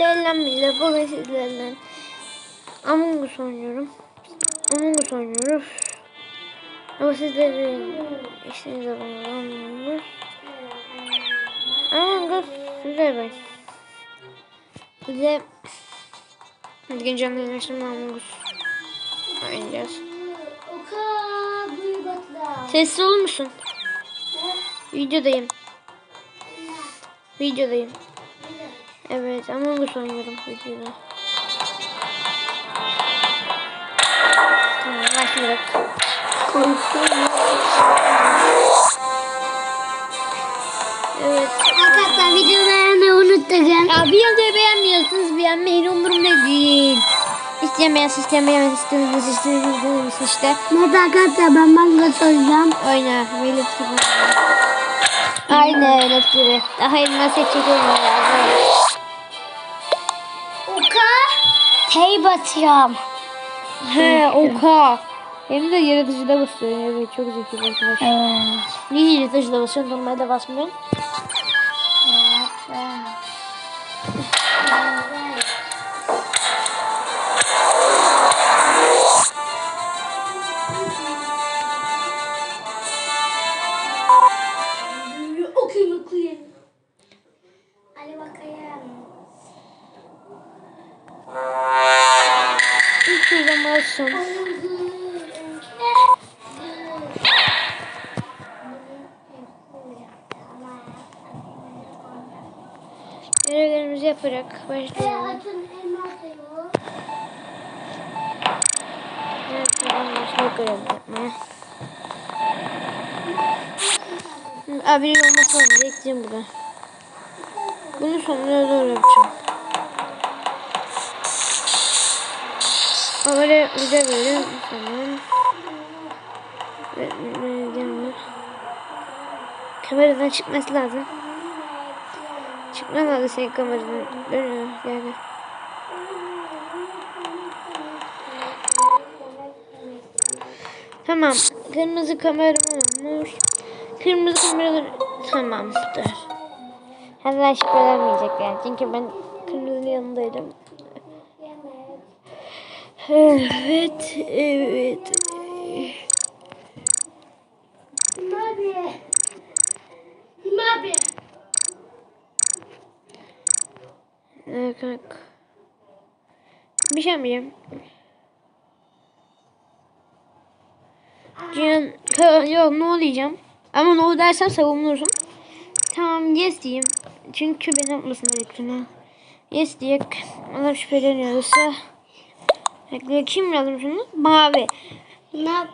Selam millet. Bugün sizlerle Among Us oynuyorum. Among Us oynuyoruz. Ama sizlerin işiniz Among Us. Among Us güzel ben. Size Bugün canlı yayınlaştım Among Us oynayacağız. Sessiz olur musun? Videodayım. Videodayım. Evet Among Us oynuyorum videoda. Tamam başladık. Evet. Arkadaşlar video beğenmeyi unutmayın. Ya bir videoyu beğenmiyorsunuz beğenmeyin umurumda değil. İstemeyen istemeyen istemeyen istemeyen işte. Evet arkadaşlar ben manga soracağım. Oyna Velet gibi. Aynı Velet gibi. Daha elma seçeceğim lazım. Tey batacağım. He oka. Hem de yaratıcıda basıyor. Evet çok zeki bir arkadaş. Evet. Niye yaratıcıda basıyorsun? Normalde basmıyorsun. Okuyun İlk şuradan basın. Görevlerimizi yaparak başlayalım. Evet, başlıyorum görev yapmaya. Hı, Abinin olması lazım. Ekleyeceğim burada. Bunu sonuna doğru yapacağım. Böyle güzel böyle. Tamam. Kameradan çıkması lazım. Çıkman lazım senin kameradan. Dönüyor yani. Tamam. Kırmızı kamera olmuş. Kırmızı kameralar tamamdır. Hemen şüphelenmeyecekler. Çünkü ben kırmızının yanındaydım. Evet, evet. Abi. Abi. Evet, kanka. Bir şey yapmayacağım. Cihan, ka- yok ne olacağım? Ama ne dersem savunursun. Tamam yes diyeyim. Çünkü beni yapmasın elektriğine. Yes diye adam şüpheleniyorsa. Kim yazmış şunu? Mavi. Ne yap-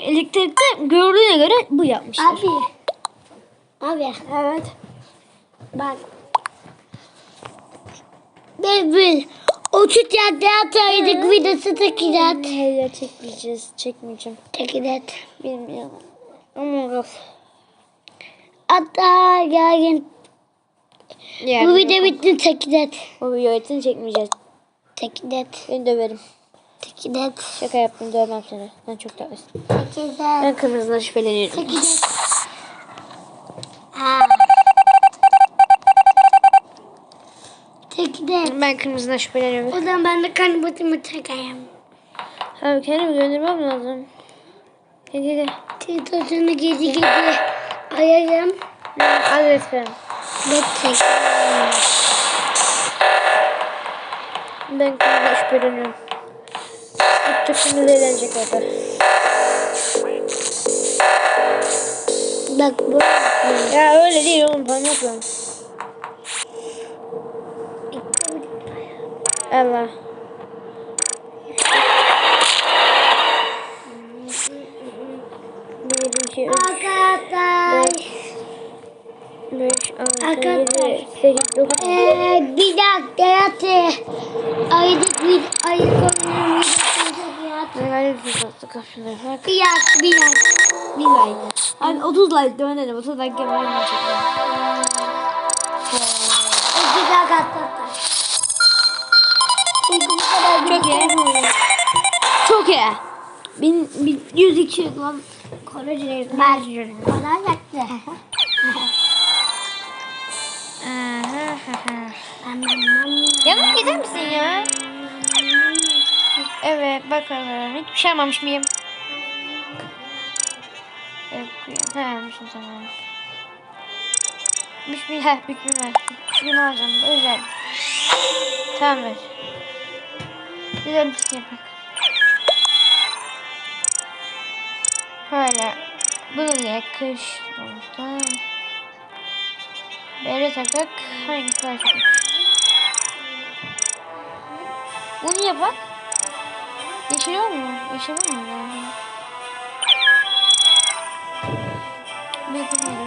Elektrikte gördüğüne göre bu yapmışlar. Abi. Abi. Evet. Bak. Bebül. O tut ya teatroyduk videosu çekeceğiz. Hayır çekmeyeceğiz. Çekmeyeceğim. Çekeceğiz. Bilmiyorum. Ama of. Hatta yarın Yani bu video bitti çekeceğiz. Bu videoyu için çekmeyeceğiz. Çekeceğiz. Beni döverim. Çekeceğiz. Şaka yaptım dövmem seni. Ben çok tatlısın. Çekeceğiz. Ben kırmızıdan şüpheleniyorum. Çekeceğiz. Ha. Ben kırmızıdan şüpheleniyorum. O zaman ben de kanıbıtımı çekeyim. Abi kendimi göndermem lazım. Gel gel. Titosunu gezi gezi ayarım. Lütfen. Ve çek. Ben kırmızıdan şüpheleniyorum. Kırmızı eğlenecek orada. Bak bu. Ya öyle değil oğlum yapıyorum. Allah. Arkadaşlar. dört, beş, altı, Arkadaşlar. yedi, sekiz, dokuz. Ee, bir dakika yatı. Aydık bir videosunu bir fazla kapşonları bak. Bir yak bir yak. Bir like. Hani 30 like de önerim. 30 like arkadaşlar. Çünkü bu kadar Çok iyi. Çok iyi. Bin, bin, 102 lan. Korece Ben bana yaktı. Yanıma gider misin ya? Evet bakalım. Hiçbir şey almamış mıyım? Evet, ha almışım tamam. Büyük heh büyük bir ver. Küçüğünü alacağım. Özel. Tamam ver. Güzel bir şey yapak. Böyle. Bunu diye kış sonuçta. Böyle takak. Hangisi daha çok? Bunu yapak. Yeşiliyor mu? Yeşiliyor mu? Yani?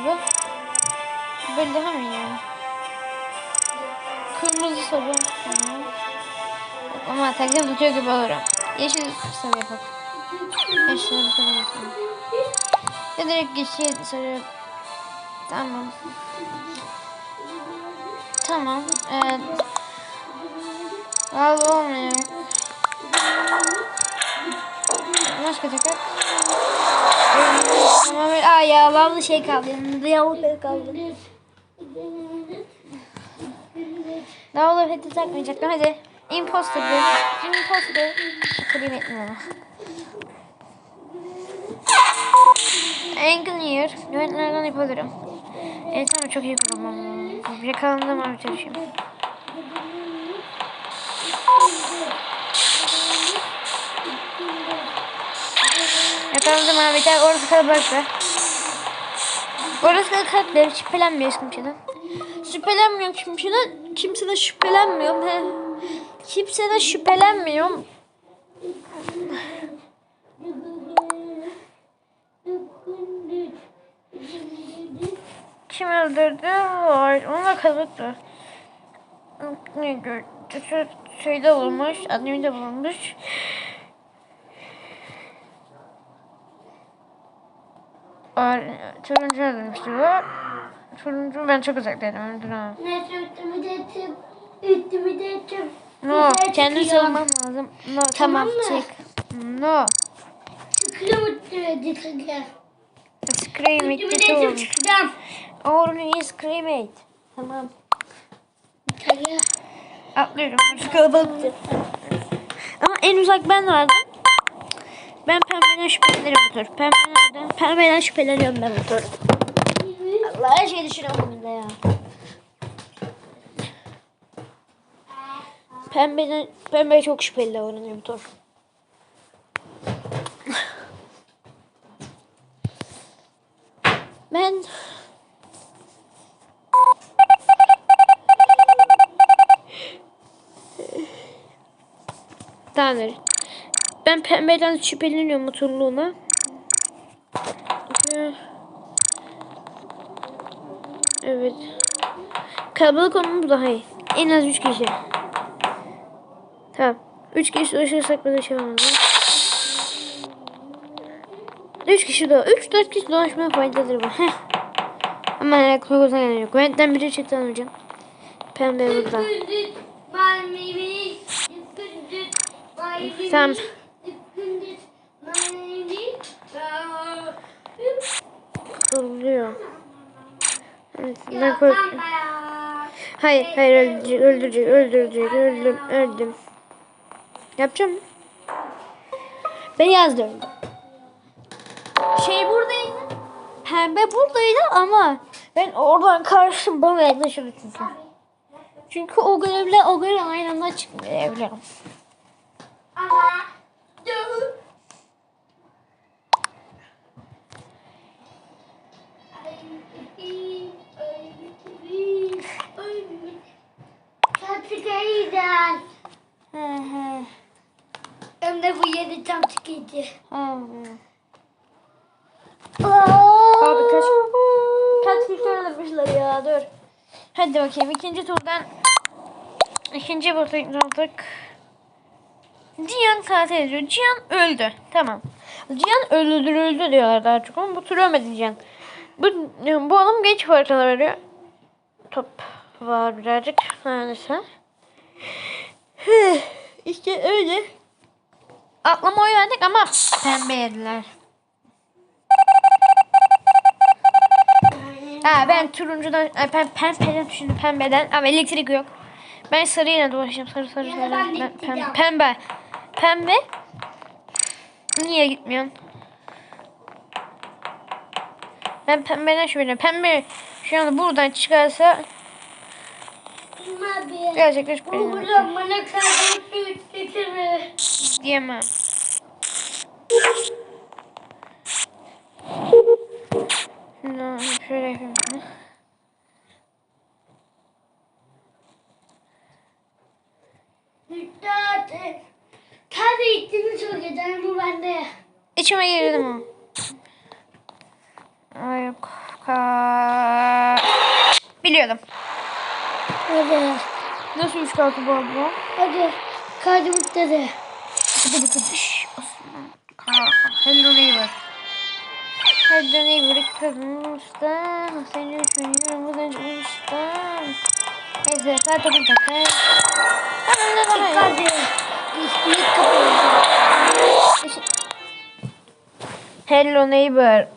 Bu. Böyle daha mı iyi? Kırmızı. Tamam. Ama takdim tutuyor gibi olurum. Yeşil sarı yapalım. Yeşil sarı yapalım. Ya direkt yeşil sarı. Tamam. Tamam. Evet. Vallahi olmuyor. Başka takak. Tamam. Aa şey kaldı. Yanımda yavru şey kaldı. Daha olur hadi takmayacaktım hadi. Imposter bir. Imposter. Kırayım etmiyorum. Engineer. Yönetmenlerden yapabilirim. Evet tamam çok iyi kuramam. Yakalandım abi çalışayım. Yakalandım abi. Gel orası kalabalıktı. Orası kalabalıktı. Şüphelenmiyoruz kimseden. Şüphelenmiyorum kimseden. Kimseden şüphelenmiyorum. He. Kimseden şüphelenmiyorum. Kim öldürdü? Hayır, onunla kalabalıktı. Ne gördü? Şu şeyde bulmuş, adminde bulmuş. Turuncu öldürmüştü bu. Turuncu ben çok uzaktaydım öldüremem. Neyse üstümü de ettim. Üstümü de ettim. No, çıkıyor. savunman lazım. No, tamam, mı? çık. No. Çıkıyor çıkıyor. Scream it, Üstümü de kötü ettim olmuş. çıkacağım. Or you scream it. Tamam. Çıkıyor. Atlıyorum. Şu kalabalıktı. Ama en uzak ben vardım. Ben pembeden şüphelenirim bu tur. Pembe nerede? Pembeden şüpheleniyorum ben bu tur. Allah her şeyi düşünüyorum bunda ya. Pembeden, pembe çok şüpheli davranıyor bu tur. Ben Tamamdır. Ben pembeden şüpheleniyorum motorluğuna. Ve- Evet. Kalabalık olmamız daha iyi. En az 3 kişi. Tamam. 3 kişi dolaşırsak böyle şey olmaz. 3 kişi de 3-4 kişi dolaşmaya faydalıdır bu. Heh. Ama yani kokusundan gelen yok. Ventten biri çıktı alacağım. Pembe burada. Tamam. Evet, ben kork- Hayır, hayır öldürecek, öldürecek, öldürecek, öldüm, öldüm. Yapacağım. mı? Ben yazdım. Şey buradaydı. Pembe buradaydı ama ben oradan karşı bana yaklaşırdı çünkü. Çünkü o görevle o görev aynı anda çıkmayabilirim. Hı hı. Hem de bu yedi tam çıkıydı. Hı hı. Abi kaç kaç kişi öldürmüşler ya dur. Hadi bakayım ikinci turdan ikinci turdan aldık. Cihan katil ediyor. Cihan öldü. Tamam. Cihan öldürüldü diyorlar daha çok ama bu tur ölmedi Cihan. Bu, bu adam geç farkına veriyor. Top var birazcık. Neyse. işte öyle. Atlama oy verdik ama pembe yediler. Ha ben turuncudan, ay, ben pembeden düşündüm pembeden ama elektrik yok. Ben sarıyla dolaşacağım. Sarı sarı sarı. ben pembe, pembe. Pembe. Niye gitmiyorsun? Ben pembeden şöyle. Pembe anda buradan çıkarsa gerçekten Bu kalbim getirir. Diyemem. Şunu şöyle yapayım. Dikkat et. Tabii ittiğini söyledi ama ben de. İçime girdim o. Ay yok. Biliyordum. Hadi. Nasıl üç kalktı bu abla? Hadi. Kalbim dedi. Hello neighbor. Hello neighbor. Usta. Seni düşünüyorum. Bu da. Neyse. Hemen de bana. Hadi. İsmi kapalı. Hello neighbor.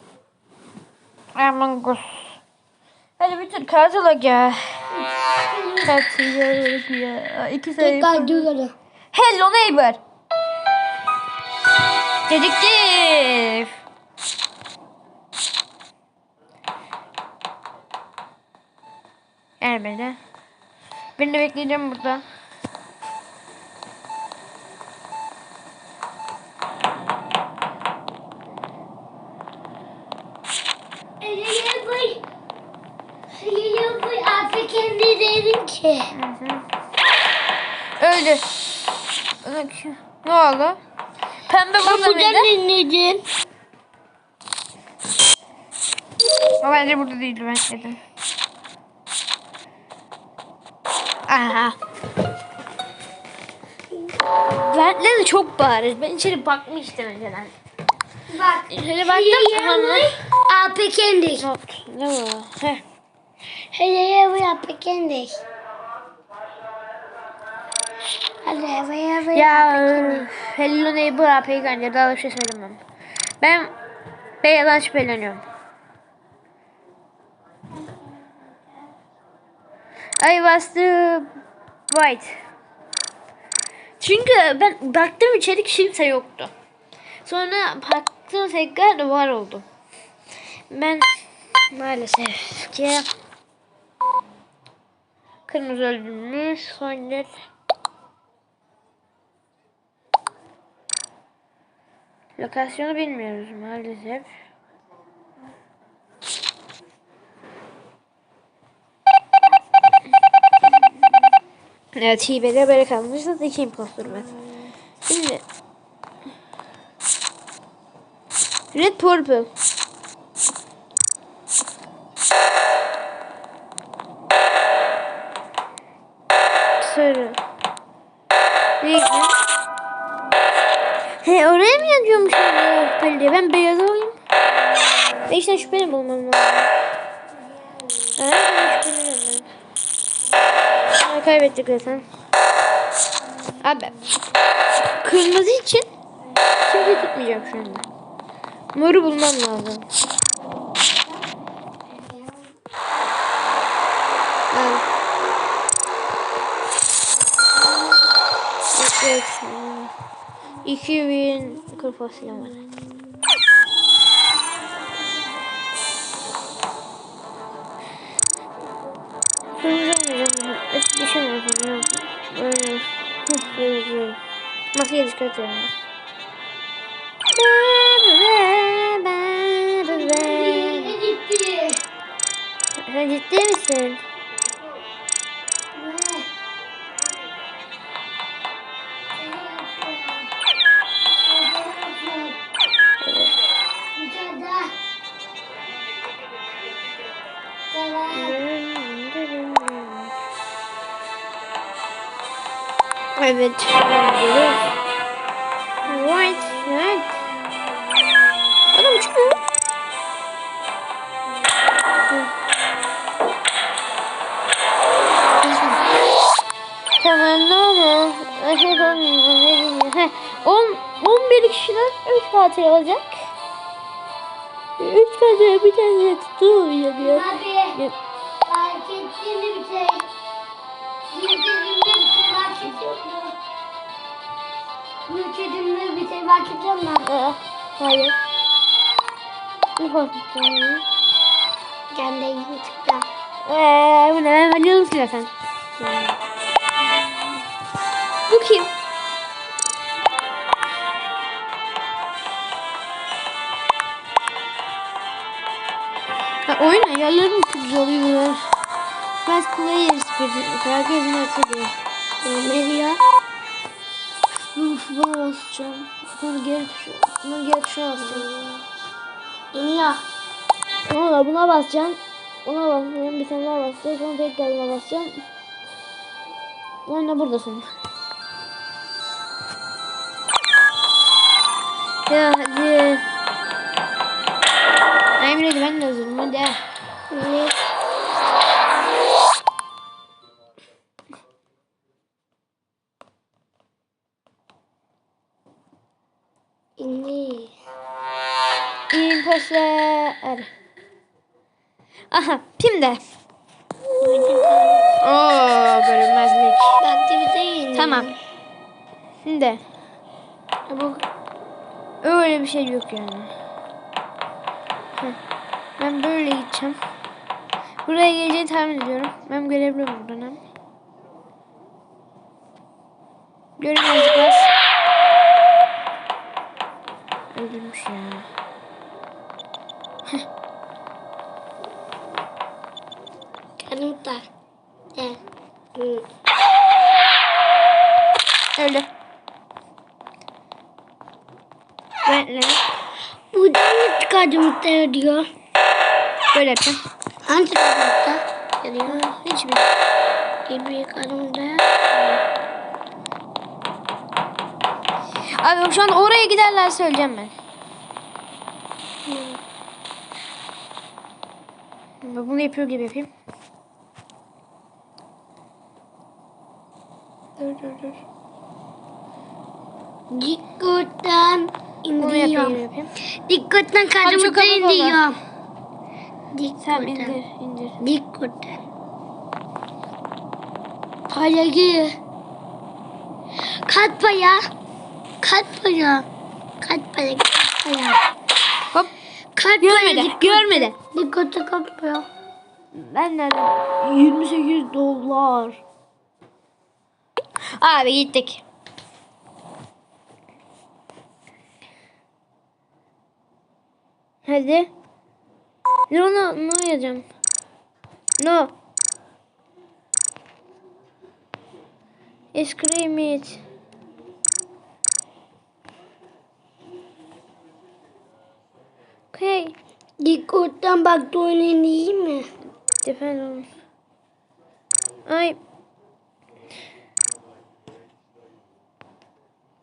Among Us. Bitir kartala gel. Ya. İki sayı. Dikkat duyuyorum. Hello neighbor. Dedektif. Gelmedi. Ben de bekleyeceğim burada. Eline koy. Eline koy. Artık kendi dedim ki. Hı hı. Öldü. Bak, Ne oldu? Pembe burada mıydı? dinledin. O bence burada değildi ben dedim. Aha. Ventleri de çok bariz. Ben içeri bakmıştım önceden. Bak. Şöyle baktım. Kendi. Not. Ne bu? Heh. Eline koy. Artık kendi. Hadi havaya havaya. Ya Hello Neighbor AP'yi bence daha da bir şey söylemem. Ben beyazdan şüpheleniyorum. I was the white. Çünkü ben baktım içeri kimse yoktu. Sonra baktım tekrar var oldu. Ben maalesef ki kırmızı öldürmüş. Sonra Lokasyonu bilmiyoruz maalesef. Evet hibede böyle kalmışız. İki impostor ben. Şimdi Red Purple. He oraya mı yazıyormuş o palide? Ben beyaz alayım. Ben işte şüpheli bulmam lazım. Ha, ben şüpheleniyorum ben. Kaybettik zaten. Abi. Kırmızı için kimse tutmayacak şu anda. Moru bulmam lazım. Al. Evet. 2000 kuru fasulye var. Var. Böyle. Çıkartıyorum. Eline gitti. Sen ciddi misin? Evet. White. Evet. Adam çıkıyor. Tamam ne oldu? 10 11 kişiden 3 katil olacak. 3 katil bir tane tutulmayacak ya. Fark ediyor musun? Aa, hayır. Ne ya? Kendi YouTube'da. Eee bu ne? Ben vanilyalı zaten. Bu kim? Oyun ayarları çok güzel oluyor. Fast players bir herkesin açılıyor. Ne diyor? Uf, buna basacağım. Bunu geri tuşa, bunu geri tuşa basacağım. İniyor. Sonra buna basacağım. Buna basacağım. Bir tane daha basacağım. Sonra tekrar buna basacağım. Sonra buradasın. Ya hadi. Ready ben de hazırım hadi. Ne? İmposter. Aha şimdi. Oo görünmezlik. Aktivite yeni. Tamam. Şimdi. Bu Öyle bir şey yok yani. Heh. Ben böyle gideceğim. Buraya geleceğini tahmin ediyorum. Ben görebiliyorum buradan hem. Görünmezlik var. Öldürmüş ya. Hı. Öldü. Ben Bu da mı kanıtlar diyor? böyle yapacağım. Hangi kanıtlar? Diyor. Hiçbir. Bir kanıtlar. Abi şu an oraya giderler söyleyeceğim ben. Ben bunu yapıyor gibi yapayım. Dur dur. Dikkatten Bunu yapıyor indiriyor. gibi yapayım. Dikkatten çok kanıtlar hafif oldu. indiriyor. Tamam Dikkatten. indir indir. Dikkatten. Hayır. Kaç para? Kaç para? Kaç para? Kaç para? Hop. Kaç Görmedi, dikkat- görmedi. Dikkatli kaç para? Ben nereden? 28 dolar. Abi gittik. Hadi. No no no yazacağım. No. Scream it. Okay. Dikkatten bak oyunun iyi mi? Depend on.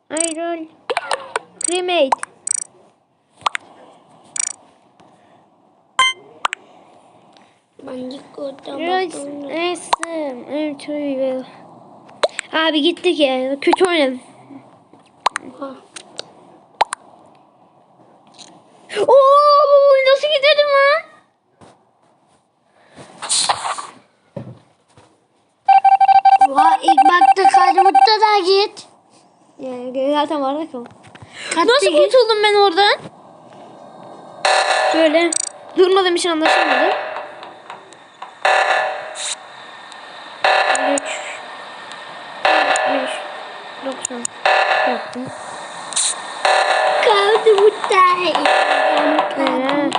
I. Roll. Cremate. Roll. too evil. Abi gittik ya. Kötü oynadım. Oo nasıl gidelim lan? Vay ilk bakta Karamut'ta da git. Zaten vardı ki Nasıl git? kurtuldum ben oradan? Böyle. Durmadığım için anlaşılmadı. 3 5 90 yaptım. Karamut'ta. Öyle. Buradan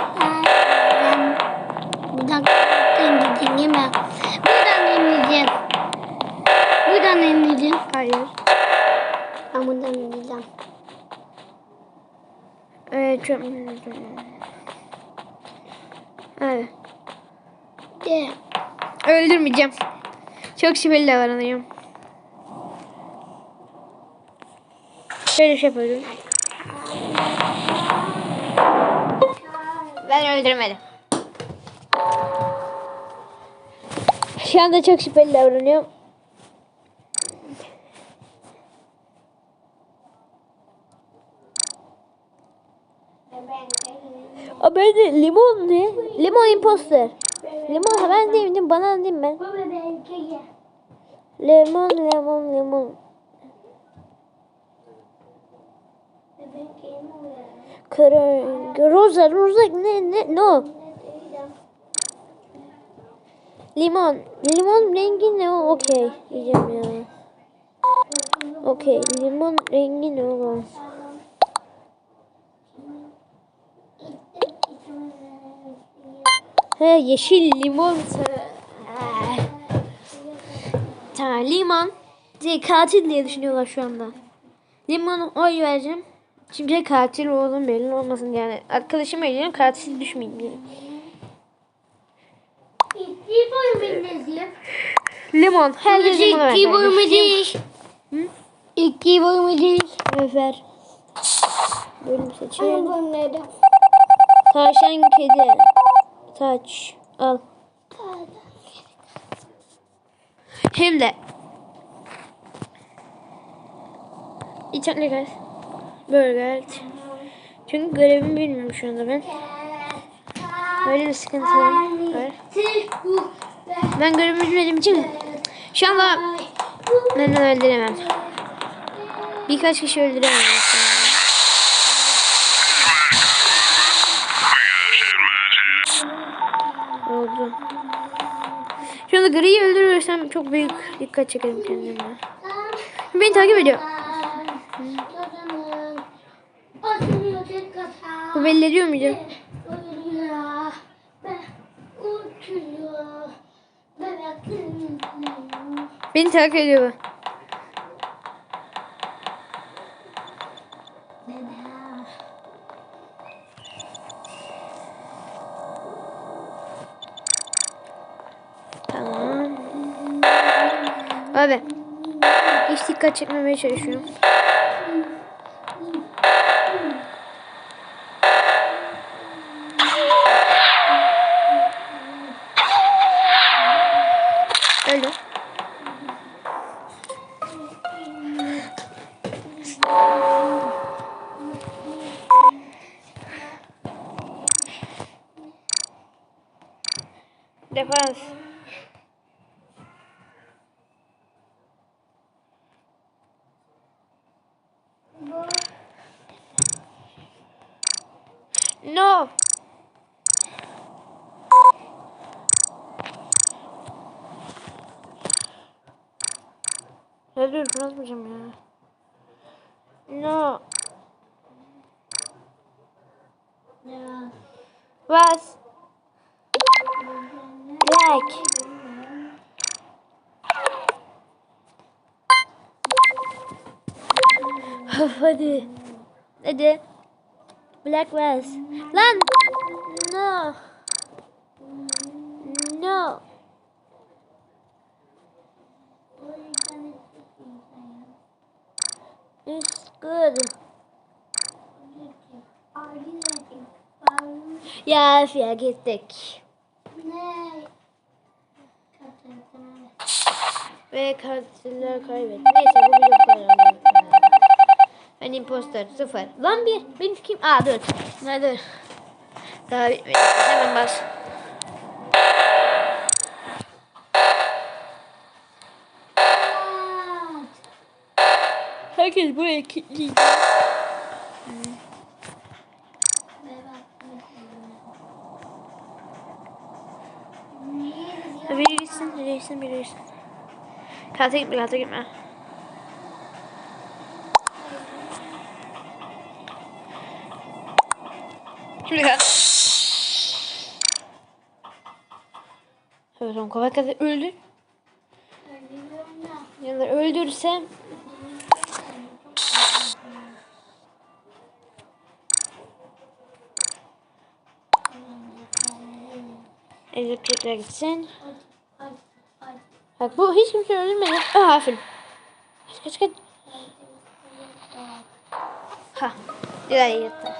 Evet. Çok... Evet. De. Öldürmeyeceğim. Çok şüpheli davranıyorum. Şöyle şey yapıyorum. Ben öldürmedim. Şu anda çok şüpheli davranıyorum. Aa ben limon ne? Limon imposter. Limon ben değilim bana değilim ben. Lemon lemon lemon. Kara, roza, roza ne ne ne o? Limon. Limon rengi ne o? Okey. Diyeceğim ya. Okey. Limon rengi ne o? He yeşil limon. Tamam limon. Katil diye düşünüyorlar şu anda. Limon oy vereceğim. Şimdi katil oğlum belli olmasın yani. Arkadaşım eliyorum katil düşmeyeyim diye. Limon. Herkes limona ver. İki bölüm değil. İki bölüm değil. Ver. Bölüm bölümlerde? Tavşan kedi. Taç. Al. Şimdi. İçeride gel. Böyle. Çünkü görevimi bilmiyorum şu anda ben. Böyle bir sıkıntı var. Ben görevimi bilmediğim için şu anda ben öldüremem. Birkaç kişi öldüremem. Griyi öldürürsem çok büyük dikkat çekerim kendime. Beni takip ediyor. Bu belli ediyor muydu? Beni takip ediyor dikkat çekmemeye çalışıyorum. Öldü. Defans. No. Ya dur bırakmayacağım ya. No. Bas. Like. Of, Hadi. Hadi. Black West. Lan. No. No. It's good. Ya ya gittik. Ve katiller kaybetti. Neyse bu video bu kadar. Ben imposter sıfır. Lan bir. Benim kim? Aa dur. Ne dur. Daha bitmedi. Hemen bas. Herkes buraya kilitleyecek. Biri gitsin, biri gitsin, biri gitsin. Kata gitme, kata gitme. Şimdi kat. Evet, onu kolay kadar öldür. Ya da öldürsem elektrikler gitsin. Bak bu hiç kimse öldürmedi. Ah aferin. Kaç kaç kaç. Ha. Güzel yattı.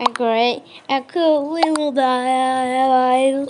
and great and cool little die.